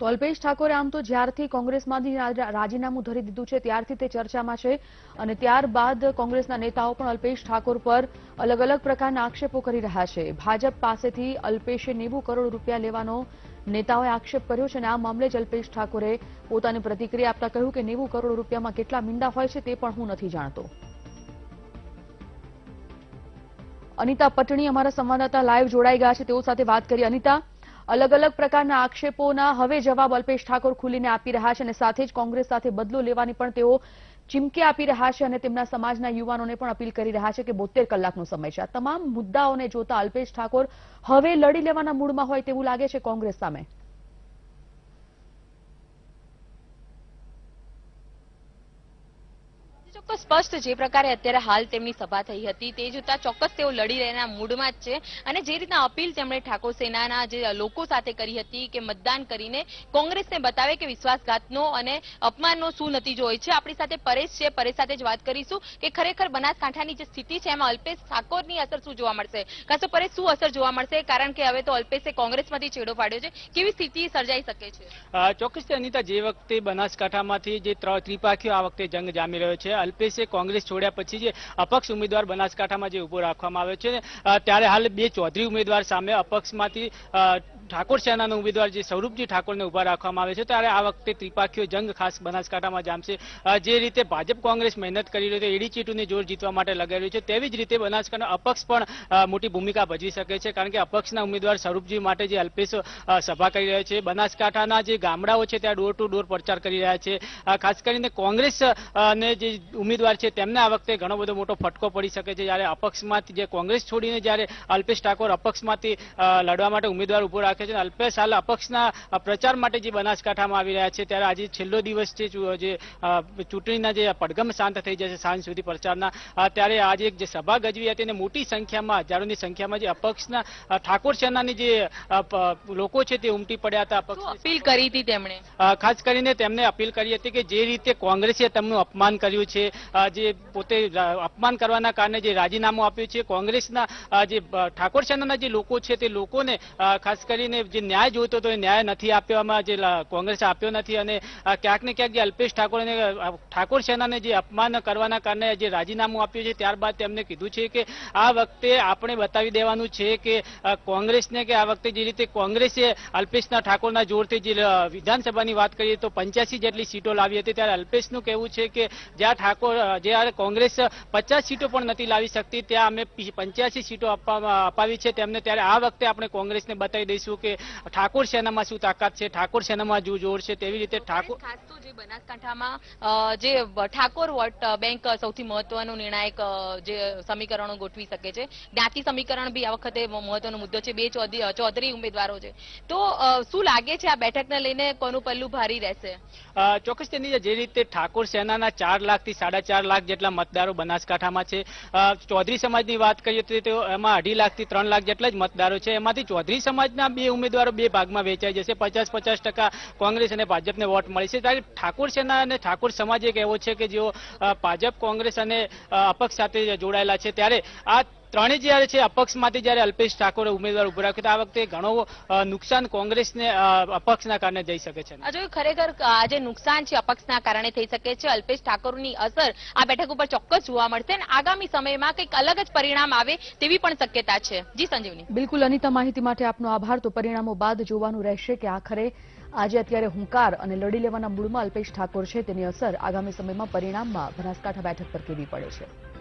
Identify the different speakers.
Speaker 1: તો અલ્પેશ ઠાકોરે આમ તો જ્યારથી કોંગ્રેસમાંથી રાજીનામું ધરી દીધું છે, ત્યારથી તે ચર્ચામાં છે અને ત્યારબાદ કોંગ્રેસના નેતાઓ પણ અલ્પેશ ઠાકોર પર અલગ અલગ પ્રકારના આક્ષેપો કરી રહ્યા છે. ભાજપ પાસેથી અલ્પેશે નેવું કરોડ રૂપિયા લેવાનો નેતાઓએ આક્ષેપ કર્યો છે અને આ મામલે જ અલ્પેશ ઠાકોરે પોતાની પ્રતિક્રિયા આપતા કહ્યું કે નેવું કરોડ રૂપિયામાં કેટલા મીંડા હોય છે તે પણ હું નથી જાણતો. અનિતા પટણી અમારા સંવાદદાતા લાઈવ જોડાઈ ગયા છે. તેઓ સાથે વાત કરી. અનિતા અલગ અલગ પ્રકારના આક્ષેપોના હવે જવાબ અલ્પેશ ઠાકોર ખુલીને આપી રહ્યા છે અને સાથે જ કોંગ્રેસ સાથે બદલો લેવાની પણ તેઓ ચીમકી આપી રહ્યા છે અને તેમના સમાજના યુવાનોને પણ અપીલ કરી રહ્યા છે કે બોતેર કલાકનો સમય છે. તમામ મુદ્દાઓને જોતા અલ્પેશ ઠાકોર હવે લડી લેવાના મૂડમાં હોય તેવું લાગે છે કોંગ્રેસ સામે.
Speaker 2: ચોક્કસ સ્પષ્ટ જે પ્રકારે અત્યારે હાલ તેમની સભા થઈ હતી, તે જોતા ચોક્કસ તેઓ લડી રહેના મૂડમાં જ છે. અને જે રીતના અપીલ તેમણે ઠાકોર સેનાના જે લોકો સાથે કરી હતી કે મતદાન કરીને કોંગ્રેસને બતાવે કે વિશ્વાસઘાતનો અને અપમાનનો શું નતીજો હોય છે, આપણી સાથે પરેશ છે. પરેશ સાથે જ વાત કરીશું કે ખરેખર બનાસકાંઠાની જે સ્થિતિ છે, એમાં અલ્પેશ ઠાકોરની અસર શું જોવા મળશે? તો પરેશ, શું અસર જોવા મળશે? કારણ કે હવે તો અલ્પેશે કોંગ્રેસમાંથી છેડો પાડ્યો છે. કેવી સ્થિતિ સર્જાઈ શકે છે?
Speaker 3: ચોક્કસ અનિતા, જે વખતે બનાસકાંઠામાંથી જે ત્ર- ત્રિપાખીઓ આ વખતે જંગ જામી રહ્યો છે અલ્પેશે કોંગ્રેસ છોડ્યા પછી જે અપક્ષ ઉમેદવાર બનાસકાંઠામાં જે ઊભો રાખવામાં આવ્યો છે ત્યારે હાલ બે ચૌધરી ઉમેદવાર સામે અપક્ષમાંથી ઠાકોર સેનાના ઉમેદવાર જે સ્વરૂપજી ઠાકોરને ઊભા રાખવામાં આવે છે, ત્યારે આ વખતે ત્રિપાખીઓ જંગ ખાસ બનાસકાંઠામાં જામશે. જે રીતે ભાજપ કોંગ્રેસ મહેનત કરી રહ્યું છે, એડી ચીટુને જોર જીતવા માટે લગાવી રહ્યું છે, તેવી જ રીતે બનાસકાંઠા અપક્ષ પણ મોટી ભૂમિકા ભજવી શકે છે, કારણ કે અપક્ષના ઉમેદવાર સ્વરૂપજી માટે જે અલ્પેશ સભા કરી રહ્યા છે. બનાસકાંઠાના જે ગામડાઓ છે, ત્યાં ડોર ટુ ડોર પ્રચાર કરી રહ્યા છે. ખાસ કરીને કોંગ્રેસ અને જે ઉમેદવાર છે, તેમને આ વખતે ઘણો બધો મોટો ફટકો પડી શકે છે, જ્યારે અપક્ષમાંથી જે કોંગ્રેસ છોડીને જ્યારે અલ્પેશ ઠાકોર અપક્ષમાંથી લડવા માટે ઉમેદવાર ઊભો રાખે છે અને અલ્પેશ હાલ અપક્ષના પ્રચાર માટે જે બનાસકાંઠામાં આવી રહ્યા છે ત્યારે આજે છેલ્લો દિવસ છે જે ચૂંટણીના જે પડઘમ શાંત થઈ જશે સાંજ સુધી પ્રચારના. ત્યારે આજે એક જે સભા ગજવી હતી અને મોટી સંખ્યામાં હજારોની સંખ્યામાં જે અપક્ષના ઠાકોર સેનાની જે લોકો છે તે ઉમટી પડ્યા હતા અપક્ષ
Speaker 2: અપીલ કરી હતી તેમણે?
Speaker 3: ખાસ કરીને તેમને અપીલ કરી હતી કે જે રીતે કોંગ્રેસે તેમનું અપમાન કર્યું છે જે પોતે અપમાન કરવાના કારણે જે રાજીનામું આપ્યું છે કોંગ્રેસના જે ઠાકોર સેનાના જે લોકો છે તે લોકોને ખાસ ખાસ કરીને જે ન્યાય જોઈતો હતો એ ન્યાય નથી આપવામાં જે કોંગ્રેસે આપ્યો નથી અને ક્યાંક ને ક્યાંક જે અલ્પેશ ઠાકોરને ઠાકોર સેનાને જે અપમાન કરવાના કારણે જે રાજીનામું આપ્યું છે, ત્યારબાદ તેમને કીધું છે કે આ વખતે આપણે બતાવી દેવાનું છે કે કોંગ્રેસને કે આ વખતે જે રીતે કોંગ્રેસે અલ્પેશના ઠાકોરના જોરથી જે વિધાનસભાની વાત કરીએ તો પંચ્યાસી જેટલી સીટો લાવી હતી. ત્યારે અલ્પેશનું કહેવું છે કે જ્યાં ઠાકોર જ્યારે કોંગ્રેસ પચાસ સીટો પણ નથી લાવી શકતી, ત્યાં અમે પંચ્યાસી સીટો આપવામાં, અપાવી છે. તેમને ત્યારે આ વખતે આપણે કોંગ્રેસને બતાવી દઈશું. કે ઠાકોર સેનામાં શું તાકાત છે ઠાકોર સેનામાં જો જોર છે તેવી રીતે ઠાકોર
Speaker 2: ખાસ તો જે બનાસકાંઠામાં જે ઠાકોર વોટ બેંક સૌથી મહત્વનું નિર્ણાયક જે સમીકરણો ગોઠવી શકે છે. જ્ઞાતિ સમીકરણ બી આ વખતે મહત્વનો મુદ્દો છે. બે ચૌધરી ઉમેદવારો છે. તો શું લાગે છે આ બેઠકને લઈને કોનું પલ્લું ભારી રહેશે?
Speaker 3: ચોક્કસ તેની જે રીતે ઠાકોર સેનાના ચાર લાખથી સાડા ચાર લાખ જેટલા મતદારો બનાસકાંઠામાં છે. ચૌધરી સમાજની વાત કરીએ તો એમાં અઢી લાખથી ત્રણ લાખ જેટલા જ મતદારો છે. એમાંથી ચૌધરી સમાજના બે ઉમેદવારો બે ભાગમાં વેચાઈ જશે. પચાસ પચાસ ટકા કોંગ્રેસ અને ભાજપને વોટ મળી છે. ત્યારે ઠાકોર સેના અને ઠાકોર સમાજ એક એવો છે કે જેઓ ભાજપ, કોંગ્રેસ અને અપક્ષ સાથે જોડાયેલા છે. ત્યારે આ ત્રણેય જ્યારે છે અપક્ષમાંથી જ્યારે અલ્પેશ ઠાકોરે ઉમેદવાર ઊભો રાખ્યો તો આ વખતે ઘણો નુકસાન કોંગ્રેસને અપક્ષના કારણે જઈ શકે છે.
Speaker 2: આ જોયું ખરેખર આજે નુકસાન છે અપક્ષના કારણે થઈ શકે છે. અલ્પેશ ઠાકોરની અસર આ બેઠક ઉપર ચોક્કસ જોવા મળશે અને આગામી સમયમાં કંઈક અલગ જ પરિણામ આવે તેવી પણ શક્યતા છે. જી સંજીવની.
Speaker 1: બિલકુલ અનિતા માહિતી માટે આપનો આભાર. તો પરિણામો બાદ જોવાનું રહેશે કે આખરે આજે અત્યારે હુંકાર અને લડી લેવાના મૂળમાં અલ્પેશ ઠાકોર છે. તેની અસર આગામી સમયમાં પરિણામમાં બનાસકાંઠા બેઠક પર કેવી પડે છે?